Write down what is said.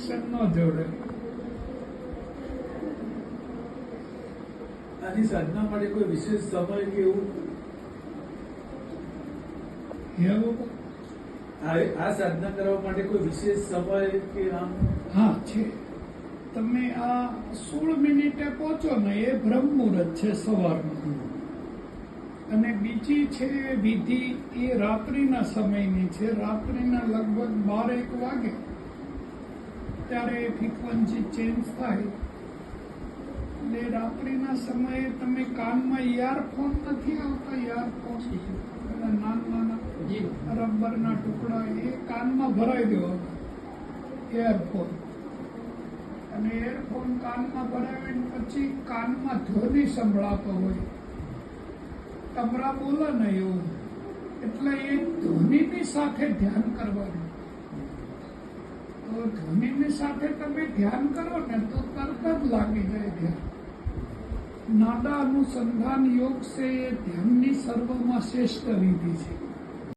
Connection ન જોડે આની સાધના માટે કોઈ વિશેષ સમય કે એવું? આ સાધના કરવા માટે કોઈ વિશેષ સમય કે આમ હા છે. તમે આ સોળ મિનિટે પહોંચો ને એ બ્રહ્મ મુહૂર્ત છે સવારનું. અને બીજી છે વિધિ એ રાત્રિના સમયની છે. રાત્રિના લગભગ બાર એક વાગે. ત્યારે ફ્રીક્વન્સી ચેન્જ થાય. એટલે રાત્રિના સમયે તમે કાનમાં ઇયરફોન નથી આવતા? ઇયરફોન નાના નાના રબરના ટુકડા એ કાનમાં ભરાઈ દેવાના એરફોન અને એરફોન કાનમાં ભરાવીને પછી કાનમાં ધ્વનિ સંભળાતો હોય. તમરા બોલે ને એવું. એટલે એ ધ્વનિની સાથે ધ્યાન કરવાનું. તો ધ્વનિની સાથે તમે ધ્યાન કરો ને તો તરત જ લાગી જાય ધ્યાન. નાડા અનુસંધાન યોગ છે એ ધ્યાનની સર્વમાં શ્રેષ્ઠ વિધિ છે.